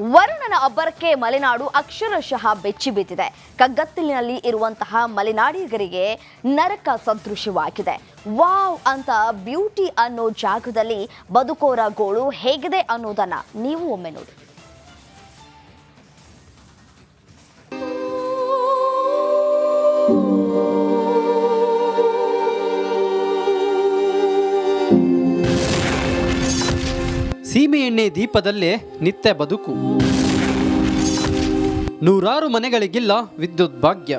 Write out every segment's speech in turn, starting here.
ವರುಣನ ಅಬ್ಬರಕ್ಕೆ ಮಲೆನಾಡು ಅಕ್ಷರಶಃ ಬೆಚ್ಚಿ ಬಿದ್ದಿದೆ ಕಗ್ಗತ್ತಲಿನಲ್ಲಿ ಇರುವಂತಹ ಮಲೆನಾಡಿಗರಿಗೆ ನರಕ ಸದೃಶವಾಗಿದೆ. ವಾವ್ ಅಂತ ಬ್ಯೂಟಿ ಅನ್ನೋ ಜಾಗದಲ್ಲಿ ಬದುಕೋರ ಗೋಳು ಹೇಗಿದೆ ಅನ್ನೋದನ್ನ ನೀವು ಒಮ್ಮೆ ನೋಡಿ. ಸೀಮೆ ಎಣ್ಣೆ ದೀಪದಲ್ಲೇ ನಿತ್ಯ ಬದುಕು. ನೂರಾರು ಮನೆಗಳಿಗಿಲ್ಲ ವಿದ್ಯುತ್ ಭಾಗ್ಯ.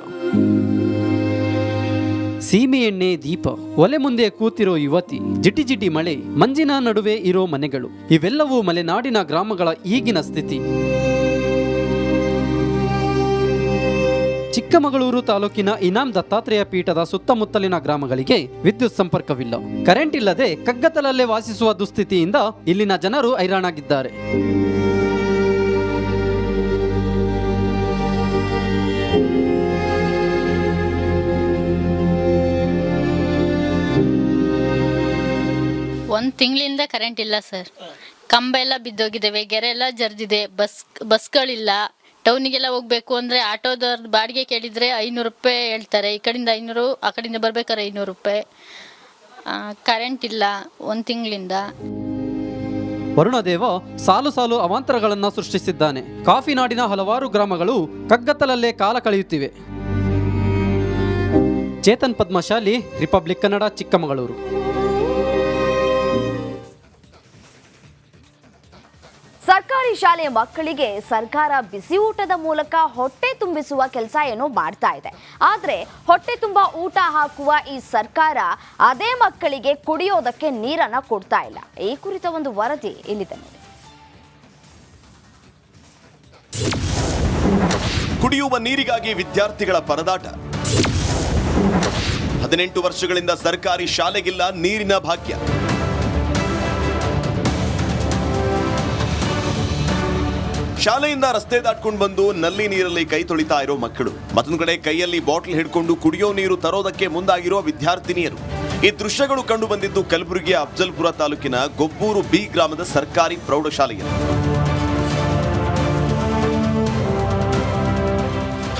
ಸೀಮೆ ಎಣ್ಣೆ ದೀಪ, ಒಲೆ ಮುಂದೆ ಕೂತಿರೋ ಯುವತಿ, ಜಿಟಿ ಜಿಟಿ ಮಳೆ, ಮಂಜಿನ ನಡುವೆ ಇರೋ ಮನೆಗಳು, ಇವೆಲ್ಲವೂ ಮಲೆನಾಡಿನ ಗ್ರಾಮಗಳ ಈಗಿನ ಸ್ಥಿತಿ. ಚಿಕ್ಕಮಗಳೂರು ತಾಲೂಕಿನ ಇನಾಂ ದತ್ತಾತ್ರೇಯ ಪೀಠದ ಸುತ್ತಮುತ್ತಲಿನ ಗ್ರಾಮಗಳಿಗೆ ವಿದ್ಯುತ್ ಸಂಪರ್ಕವಿಲ್ಲ. ಕರೆಂಟ್ ಇಲ್ಲದೆ ಕಗ್ಗತ್ತಲಲ್ಲೇ ವಾಸಿಸುವ ದುಸ್ಥಿತಿಯಿಂದ ಇಲ್ಲಿನ ಜನರು ಹೈರಾಣಾಗಿದ್ದಾರೆ. ಒಂದು ತಿಂಗಳಿಂದ ಕರೆಂಟ್ ಇಲ್ಲ ಸರ್ ಕಂಬ ಎಲ್ಲ ಬಿದ್ದೋಗಿದ್ದಾವೆ ಗೆರೆ ಎಲ್ಲ ಜರ್ದಿದೆ, ಬಸ್, ಬಸ್ಗಳಿಲ್ಲ. ಟೌನಿಗೆಲ್ಲ ಹೋಗ್ಬೇಕು ಅಂದ್ರೆ ಆಟೋದವ್ರ ಬಾಡಿಗೆ ಕೇಳಿದ್ರೆ ಐನೂರು ರೂಪಾಯಿ ಹೇಳ್ತಾರೆ. ಈ ಕಡೆಯಿಂದ ಐನೂರು, ಆ ಕಡೆಯಿಂದ ಬರ್ಬೇಕಾದ್ರೆ ಐನೂರು ರೂಪಾಯಿ. ಕರೆಂಟ್ ಇಲ್ಲ ಒಂದು ತಿಂಗಳಿಂದ. ವರುಣದೇವ ಸಾಲು ಸಾಲು ಅವಾಂತರಗಳನ್ನು ಸೃಷ್ಟಿಸಿದ್ದಾನೆ. ಕಾಫಿ ನಾಡಿನ ಹಲವಾರು ಗ್ರಾಮಗಳು ಕಗ್ಗತ್ತಲಲ್ಲೇ ಕಾಲ ಕಳೆಯುತ್ತಿವೆ. ಚೇತನ್ ಪದ್ಮಶಾಲಿ, ರಿಪಬ್ಲಿಕ್ ಕನ್ನಡ, ಚಿಕ್ಕಮಗಳೂರು. ಸರ್ಕಾರಿ ಶಾಲೆ ಮಕ್ಕಳಿಗೆ ಸರ್ಕಾರ ಬಿಸಿ ಊಟದ ಮೂಲಕ ಹೊಟ್ಟೆ ತುಂಬಿಸುವ ಕೆಲಸ ಏನು ಮಾಡ್ತಾ ಇದೆ. ಆದ್ರೆ ಹೊಟ್ಟೆ ತುಂಬ ಊಟ ಹಾಕುವ ಈ ಸರ್ಕಾರ ಅದೇ ಮಕ್ಕಳಿಗೆ ಕುಡಿಯೋದಕ್ಕೆ ನೀರನ್ನ ಕೊಡ್ತಾ ಇಲ್ಲ. ಈ ಕುರಿತ ಒಂದು ವರದಿ ಇಲ್ಲಿದೆ ಕುಡಿಯುವ ನೀರಿಗಾಗಿ ವಿದ್ಯಾರ್ಥಿಗಳ ಪರದಾಟ. ಹದಿನೆಂಟು ವರ್ಷಗಳಿಂದ ಸರ್ಕಾರಿ ಶಾಲೆಗಿಲ್ಲ ನೀರಿನ ಭಾಗ್ಯ. ಶಾಲೆಯಿಂದ ರಸ್ತೆ ದಾಟ್ಕೊಂಡು ಬಂದು ನಲ್ಲಿ ನೀರಲ್ಲಿ ಕೈ ತೊಳಿತಾ ಇರೋ ಮಕ್ಕಳು. ಮತ್ತೊಂದು ಕಡೆ ಕೈಯಲ್ಲಿ ಬಾಟಲ್ ಹಿಡ್ಕೊಂಡು ಕುಡಿಯೋ ನೀರು ತರೋದಕ್ಕೆ ಮುಂದಾಗಿರೋ ವಿದ್ಯಾರ್ಥಿನಿಯರು. ಈ ದೃಶ್ಯಗಳು ಕಂಡು ಬಂದಿದ್ದು ಕಲಬುರಗಿಯ ಅಫ್ಜಲ್ಪುರ ತಾಲೂಕಿನ ಗೊಬ್ಬೂರು ಬಿ ಗ್ರಾಮದ ಸರ್ಕಾರಿ ಪ್ರೌಢಶಾಲೆಯಲ್ಲಿ.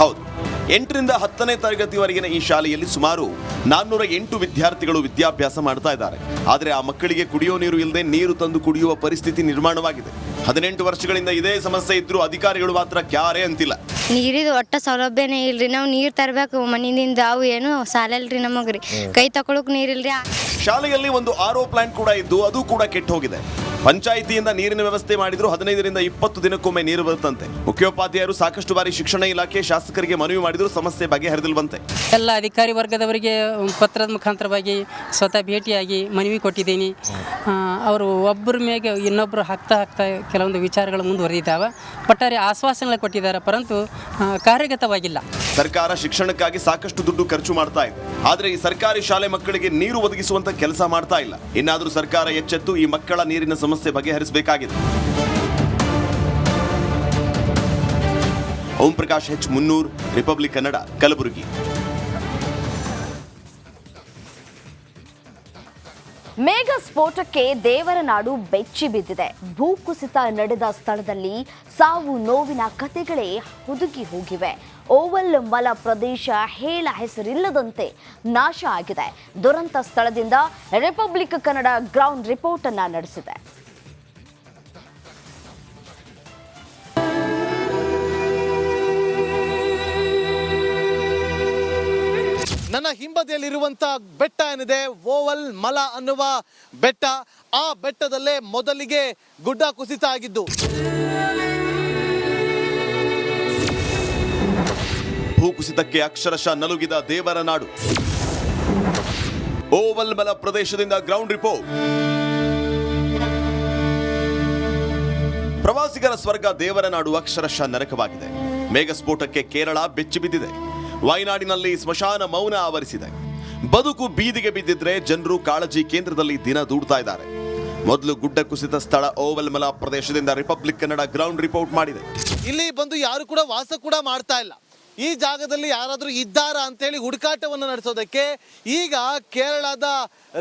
ಹೌದು. ಎಂಟರಿಂದ ಹತ್ತನೇ ತರಗತಿವರೆಗಿನ ಈ ಶಾಲೆಯಲ್ಲಿ ಸುಮಾರು ನಾನ್ನೂರ ಎಂಟು ವಿದ್ಯಾರ್ಥಿಗಳು ವಿದ್ಯಾಭ್ಯಾಸ ಮಾಡ್ತಾ ಇದ್ದಾರೆ. ಆದರೆ ಆ ಮಕ್ಕಳಿಗೆ ಕುಡಿಯೋ ನೀರು ಇಲ್ಲದೆ ನೀರು ತಂದು ಕುಡಿಯುವ ಪರಿಸ್ಥಿತಿ ನಿರ್ಮಾಣವಾಗಿದೆ. ಹದಿನೆಂಟು ವರ್ಷಗಳಿಂದ ಇದೇ ಸಮಸ್ಯೆ ಇದ್ರೂ ಅಧಿಕಾರಿಗಳು ಮಾತ್ರ ಕ್ಯಾರೇ ಅಂತಿಲ್ಲ. ನೀರಿದು ಒಟ್ಟ ಸೌಲಭ್ಯನೇ ಇಲ್ರಿ. ನಾವು ನೀರು ತರಬೇಕು ಮನೆಯಿಂದ ಅವು ಏನು ಸಾಲಲ್ರಿ ನಮಗ್ರಿ. ಕೈ ತಕೊಳಕ್ ನೀರಿಲ್ರಿ. ಶಾಲೆಯಲ್ಲಿ ಒಂದು ಆರೋ ಪ್ಲಾಂಟ್ ಕೂಡ ಇದ್ದು ಅದು ಕೂಡ ಕೆಟ್ಟು ಹೋಗಿದೆ. ಪಂಚಾಯಿತಿಯಿಂದ ನೀರಿನ ವ್ಯವಸ್ಥೆ ಮಾಡಿದ್ರು ಹದಿನೈದರಿಂದ ಇಪ್ಪತ್ತು ದಿನಕ್ಕೊಮ್ಮೆ ನೀರು ಬರುತ್ತಂತೆ. ಮುಖ್ಯೋಪಾಧ್ಯಾಯರು ಸಾಕಷ್ಟು ಬಾರಿ ಶಿಕ್ಷಣ ಇಲಾಖೆ ಶಾಸಕರಿಗೆ ಮನವಿ ಮಾಡಿದ್ರು ಸಮಸ್ಯೆ ಬಗೆಹರಿದಿಲ್ವಂತೆ. ಎಲ್ಲ ಅಧಿಕಾರಿ ವರ್ಗದವರಿಗೆ ಪತ್ರದ ಮುಖಾಂತರವಾಗಿ ಸ್ವತಃ ಭೇಟಿಯಾಗಿ ಮನವಿ ಕೊಟ್ಟಿದ್ದೀನಿ. ಅವರು ಒಬ್ಬರ ಮೇಲೆ ಇನ್ನೊಬ್ಬರು ಹಾಕ್ತಾ ಹಾಕ್ತಾ ಕೆಲವೊಂದು ವಿಚಾರಗಳು ಮುಂದುವರೆದಿದ್ದಾವೆ. ಒಟ್ಟಾರೆ ಆಶ್ವಾಸನೆಗಳು ಕೊಟ್ಟಿದ್ದಾರೆ ಪರಂತು ಕಾರ್ಯಗತವಾಗಿಲ್ಲ. ಸರ್ಕಾರ ಶಿಕ್ಷಣಕ್ಕಾಗಿ ಸಾಕಷ್ಟು ದುಡ್ಡು ಖರ್ಚು ಮಾಡ್ತಾ ಇದೆ. ಆದ್ರೆ ಈ ಸರ್ಕಾರಿ ಶಾಲೆ ಮಕ್ಕಳಿಗೆ ನೀರು ಒದಗಿಸುವಂತ ಕೆಲಸ ಮಾಡ್ತಾ ಇಲ್ಲ. ಇನ್ನಾದರೂ ಸರ್ಕಾರ ಎಚ್ಚೆತ್ತು ಈ ಮಕ್ಕಳ ನೀರಿನ ಸಮಸ್ಯೆ ಬಗೆಹರಿಸಬೇಕಾಗಿದೆ. Om Prakash H Munnur, Republic Kannada, Kalaburagi. ಮೇಘ ಸ್ಫೋಟಕ್ಕೆ ದೇವರ ನಾಡು ಬೆಚ್ಚಿ ಬಿದ್ದಿದೆ. ಭೂಕುಸಿತ ನಡೆದ ಸ್ಥಳದಲ್ಲಿ ಸಾವು ನೋವಿನ ಕತೆಗಳೇ ಹುದುಗಿ ಹೋಗಿವೆ. ಓವಲ್ ಮಲ ಪ್ರದೇಶ ಹೇಳ ಹೆಸರಿಲ್ಲದಂತೆ ನಾಶ ಆಗಿದೆ. ದುರಂತ ಸ್ಥಳದಿಂದ ರಿಪಬ್ಲಿಕ್ ಕನ್ನಡ ಗ್ರೌಂಡ್ ರಿಪೋರ್ಟ್ ಅನ್ನ ನಡೆಸಿದೆ. ನನ್ನ ಹಿಂಬದಿಯಲ್ಲಿರುವಂತ ಬೆಟ್ಟ ಏನಿದೆ? ಓವಲ್ ಮಲ ಅನ್ನುವ ಬೆಟ್ಟ. ಆ ಬೆಟ್ಟದಲ್ಲೇ ಮೊದಲಿಗೆ ಗುಡ್ಡ ಕುಸಿತ ಆಗಿದ್ದು. ಭೂಕುಸಿತಕ್ಕೆ ಅಕ್ಷರಶಃ ನಲುಗಿದ ದೇವರ ನಾಡು. ಓವಲ್ಮಲ ಪ್ರದೇಶದಿಂದ ಗ್ರೌಂಡ್ ರಿಪೋರ್ಟ್. ಪ್ರವಾಸಿಗರ ಸ್ವರ್ಗ ದೇವರ ನಾಡು ಅಕ್ಷರಶಃ ನರಕವಾಗಿದೆ. ಮೇಘಸ್ಫೋಟಕ್ಕೆ ಕೇರಳ ಬೆಚ್ಚಿ ಬಿದ್ದಿದೆ. ವಾಯ್ನಾಡಿನಲ್ಲಿ ಸ್ಮಶಾನ ಮೌನ ಆವರಿಸಿದೆ. ಬದುಕು ಬೀದಿಗೆ ಬಿದ್ದಿದ್ರೆ ಜನರು ಕಾಳಜಿ ಕೇಂದ್ರದಲ್ಲಿ ದಿನ ದೂಡ್ತಾ ಇದ್ದಾರೆ. ಮೊದಲು ಗುಡ್ಡ ಕುಸಿತ ಸ್ಥಳ ಓವಲ್ಮಲ ಪ್ರದೇಶದಿಂದ ರಿಪಬ್ಲಿಕ್ ಕನ್ನಡ ಗ್ರೌಂಡ್ ರಿಪೋರ್ಟ್ ಮಾಡಿದೆ. ಇಲ್ಲಿ ಬಂದು ಯಾರು ಕೂಡ ವಾಸ ಕೂಡ ಮಾಡ್ತಾ ಇಲ್ಲ. ಈ ಜಾಗದಲ್ಲಿ ಯಾರಾದರೂ ಇದ್ದಾರಾ ಅಂತೇಳಿ ಹುಡುಕಾಟವನ್ನು ನಡೆಸೋದಕ್ಕೆ ಈಗ ಕೇರಳದ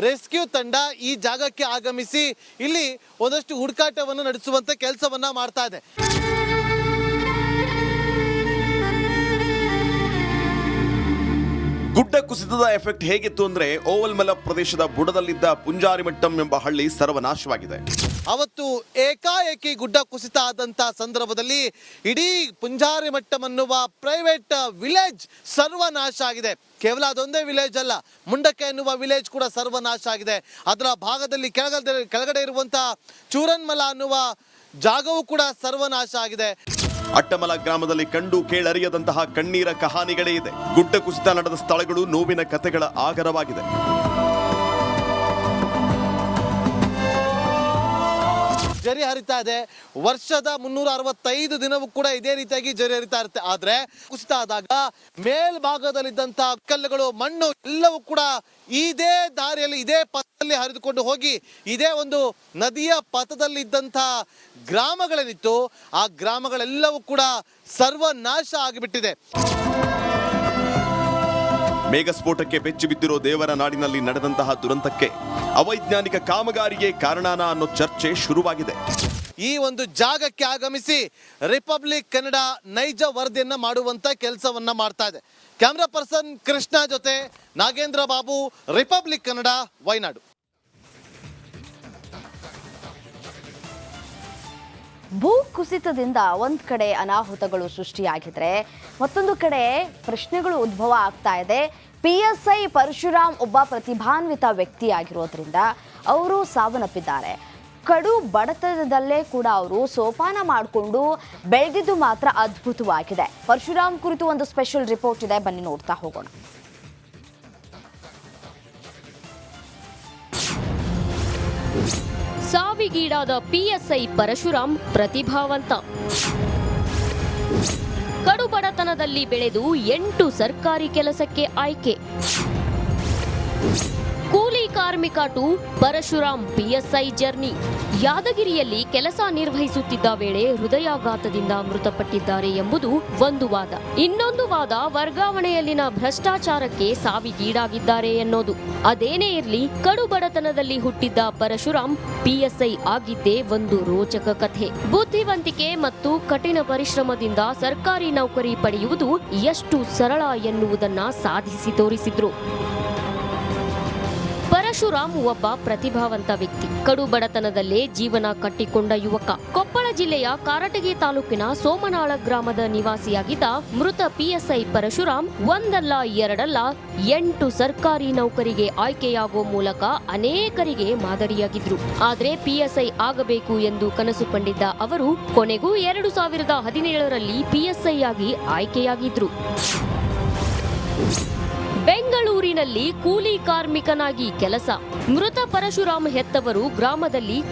ರೆಸ್ಕ್ಯೂ ತಂಡ ಈ ಜಾಗಕ್ಕೆ ಆಗಮಿಸಿ ಇಲ್ಲಿ ಒಂದಷ್ಟು ಹುಡುಕಾಟವನ್ನು ನಡೆಸುವಂತ ಕೆಲಸವನ್ನ ಮಾಡ್ತಾ ಇದೆ. ಗುಡ್ಡ ಕುಸಿತದ ಎಫೆಕ್ಟ್ ಹೇಗಿತ್ತು ಅಂದ್ರೆ ಓವಲ್ಮಲ ಪ್ರದೇಶದ ಬುಡದಲ್ಲಿದ್ದ ಪುಂಜಾರಿಮಟ್ಟಂ ಎಂಬ ಹಳ್ಳಿ ಸರ್ವನಾಶವಾಗಿದೆ. ಅವತ್ತು ಏಕಾಏಕಿ ಗುಡ್ಡ ಕುಸಿತ ಆದಂತ ಸಂದರ್ಭದಲ್ಲಿ ಇಡೀ ಪುಂಜಾರಿ ಮಟ್ಟಂ ಅನ್ನುವ ಪ್ರೈವೇಟ್ ವಿಲೇಜ್ ಸರ್ವನಾಶ ಆಗಿದೆ. ಕೇವಲ ಅದೊಂದೇ ವಿಲೇಜ್ ಅಲ್ಲ, ಮುಂಡಕ್ಕೆ ಎನ್ನುವ ವಿಲೇಜ್ ಕೂಡ ಸರ್ವನಾಶ ಆಗಿದೆ. ಅದರ ಭಾಗದಲ್ಲಿ ಕೆಳಗಡೆ ಕೆಳಗಡೆ ಇರುವಂತಹ ಚೂರನ್ಮಲ ಅನ್ನುವ ಜಾಗವೂ ಕೂಡ ಸರ್ವನಾಶ ಆಗಿದೆ. ಅಟ್ಟಮಲ ಗ್ರಾಮದಲ್ಲಿ ಕಂಡು ಕೇಳರಿಯದಂತಹ ಕಣ್ಣೀರ ಕಹಾನಿಗಳೇ ಇದೆ. ಗುಡ್ಡ ಕುಸಿತ ನಡೆದ ಸ್ಥಳಗಳು ನೋವಿನ ಕಥೆಗಳ ಆಗರವಾಗಿದೆ. ಜರಿ ಹರಿತಾ ಇದೆ. ವರ್ಷದ ಮುನ್ನೂರ ಅರವತ್ತೈದು ದಿನವೂ ಕೂಡ ಇದೇ ರೀತಿಯಾಗಿ ಜರಿ ಹರಿತಾ ಇರುತ್ತೆ. ಆದ್ರೆ ಕುಸಿತ ಆದಾಗ ಮೇಲ್ಭಾಗದಲ್ಲಿದ್ದಂತಹ ಕಲ್ಲುಗಳು, ಮಣ್ಣು ಎಲ್ಲವೂ ಕೂಡ ಇದೇ ದಾರಿಯಲ್ಲಿ, ಇದೇ ಪಥದಲ್ಲಿ ಹರಿದುಕೊಂಡು ಹೋಗಿ ಇದೇ ಒಂದು ನದಿಯ ಪಥದಲ್ಲಿ ಇದ್ದಂತಹ ಗ್ರಾಮಗಳೇನಿತ್ತು, ಆ ಗ್ರಾಮಗಳೆಲ್ಲವೂ ಕೂಡ ಸರ್ವನಾಶ ಆಗಿಬಿಟ್ಟಿದೆ. ಮೇಘಸ್ಫೋಟಕ್ಕೆ ಬೆಚ್ಚಿ ಬಿದ್ದಿರೋ ದೇವರ ನಾಡಿನಲ್ಲಿ ನಡೆದಂತಹ ದುರಂತಕ್ಕೆ ಅವೈಜ್ಞಾನಿಕ ಕಾಮಗಾರಿಗೆ ಕಾರಣಾನ ಅನ್ನೋ ಚರ್ಚೆ ಶುರುವಾಗಿದೆ. ಈ ಒಂದು ಜಾಗಕ್ಕೆ ಆಗಮಿಸಿ ರಿಪಬ್ಲಿಕ್ ಕನ್ನಡ ನೈಜ ವರದಿಯನ್ನ ಮಾಡುವಂತ ಕೆಲಸವನ್ನ ಮಾಡ್ತಾ ಇದೆ. ಕ್ಯಾಮ್ರಾ ಪರ್ಸನ್ ಕೃಷ್ಣ ಜೊತೆ ನಾಗೇಂದ್ರ ಬಾಬು, ರಿಪಬ್ಲಿಕ್ ಕನ್ನಡ ವಯನಾಡು ಭೂ ಕುಸಿತದಿಂದ ಒಂದು ಕಡೆ ಅನಾಹುತಗಳು ಸೃಷ್ಟಿಯಾಗಿದ್ರೆ ಮತ್ತೊಂದು ಕಡೆ ಪ್ರಶ್ನೆಗಳು ಉದ್ಭವ ಆಗ್ತಾ ಇದೆ. ಪಿ ಎಸ್ ಐ ಪರಶುರಾಮ್ ಒಬ್ಬ ಪ್ರತಿಭಾನ್ವಿತ ವ್ಯಕ್ತಿಯಾಗಿರೋದ್ರಿಂದ ಅವರು ಸಾವನ್ನಪ್ಪಿದ್ದಾರೆ. ಕಡು ಬಡತನದಲ್ಲೇ ಕೂಡ ಅವರು ಸೋಪಾನ ಮಾಡಿಕೊಂಡು ಬೆಳೆದಿದ್ದು ಮಾತ್ರ ಅದ್ಭುತವಾಗಿದೆ. ಪರಶುರಾಮ್ ಕುರಿತು ಒಂದು ಸ್ಪೆಷಲ್ ರಿಪೋರ್ಟ್ ಇದೆ. ಬನ್ನಿ ನೋಡ್ತಾ ಹೋಗೋಣ. ಸಾವಿಗೀಡಾದ ಪಿಎಸ್ಐ ಪರಶುರಾಮ್ ಪ್ರತಿಭಾವಂತ. ಕಡುಬಡತನದಲ್ಲಿ ಬೆಳೆದು ಎಂಟು ಸರ್ಕಾರಿ ಕೆಲಸಕ್ಕೆ ಆಯ್ಕೆ. ಕಾರ್ಮಿಕ ಟು ಪರಶುರಾಮ್ ಪಿಎಸ್ಐ ಜರ್ನಿ. ಯಾದಗಿರಿಯಲ್ಲಿ ಕೆಲಸ ನಿರ್ವಹಿಸುತ್ತಿದ್ದ ವೇಳೆ ಹೃದಯಾಘಾತದಿಂದ ಮೃತಪಟ್ಟಿದ್ದಾರೆ ಎಂಬುದು ಒಂದು ವಾದ. ಇನ್ನೊಂದು ವಾದ ವರ್ಗಾವಣೆಯಲ್ಲಿನ ಭ್ರಷ್ಟಾಚಾರಕ್ಕೆ ಸಾವಿಗೀಡಾಗಿದ್ದಾರೆ ಎನ್ನೋದು. ಅದೇನೇ ಇರಲಿ ಕಡು ಬಡತನದಲ್ಲಿ ಹುಟ್ಟಿದ್ದ ಪರಶುರಾಮ್ ಪಿಎಸ್ಐ ಆಗಿದ್ದೇ ಒಂದು ರೋಚಕ ಕಥೆ. ಬುದ್ಧಿವಂತಿಕೆ ಮತ್ತು ಕಠಿಣ ಪರಿಶ್ರಮದಿಂದ ಸರ್ಕಾರಿ ನೌಕರಿ ಪಡೆಯುವುದು ಎಷ್ಟು ಸರಳ ಎನ್ನುವುದನ್ನ ಸಾಧಿಸಿ ತೋರಿಸಿದ್ರು. ಪರಶುರಾಮ್ ಒಬ್ಬ ಪ್ರತಿಭಾವಂತ ವ್ಯಕ್ತಿ. ಕಡು ಬಡತನದಲ್ಲೇ ಜೀವನ ಕಟ್ಟಿಕೊಂಡ ಯುವಕ. ಕೊಪ್ಪಳ ಜಿಲ್ಲೆಯ ಕಾರಟಗಿ ತಾಲೂಕಿನ ಸೋಮನಾಳ ಗ್ರಾಮದ ನಿವಾಸಿಯಾಗಿದ್ದ ಮೃತ ಪಿಎಸ್ಐ ಪರಶುರಾಮ್ ಒಂದಲ್ಲ ಎರಡಲ್ಲ ಎಂಟು ಸರ್ಕಾರಿ ನೌಕರಿಗೆ ಆಯ್ಕೆಯಾಗುವ ಮೂಲಕ ಅನೇಕರಿಗೆ ಮಾದರಿಯಾಗಿದ್ರು. ಆದ್ರೆ ಪಿಎಸ್ಐ ಆಗಬೇಕು ಎಂದು ಕನಸು ಕಂಡಿದ್ದ ಅವರು ಕೊನೆಗೂ ಎರಡು ಸಾವಿರದ ಹದಿನೇಳರಲ್ಲಿ ಪಿಎಸ್ಐ ಆಗಿ ಆಯ್ಕೆಯಾಗಿದ್ರು. ಬೆಂಗಳೂರಿನಲ್ಲಿ ಕೂಲಿ ಕಾರ್ಮಿಕನಾಗಿ ಕೆಲಸ. ಮೃತ ಪರಶುರಾಮ್ ಹೆತ್ತವರು ಗ್ರಾಮದಲ್ಲಿ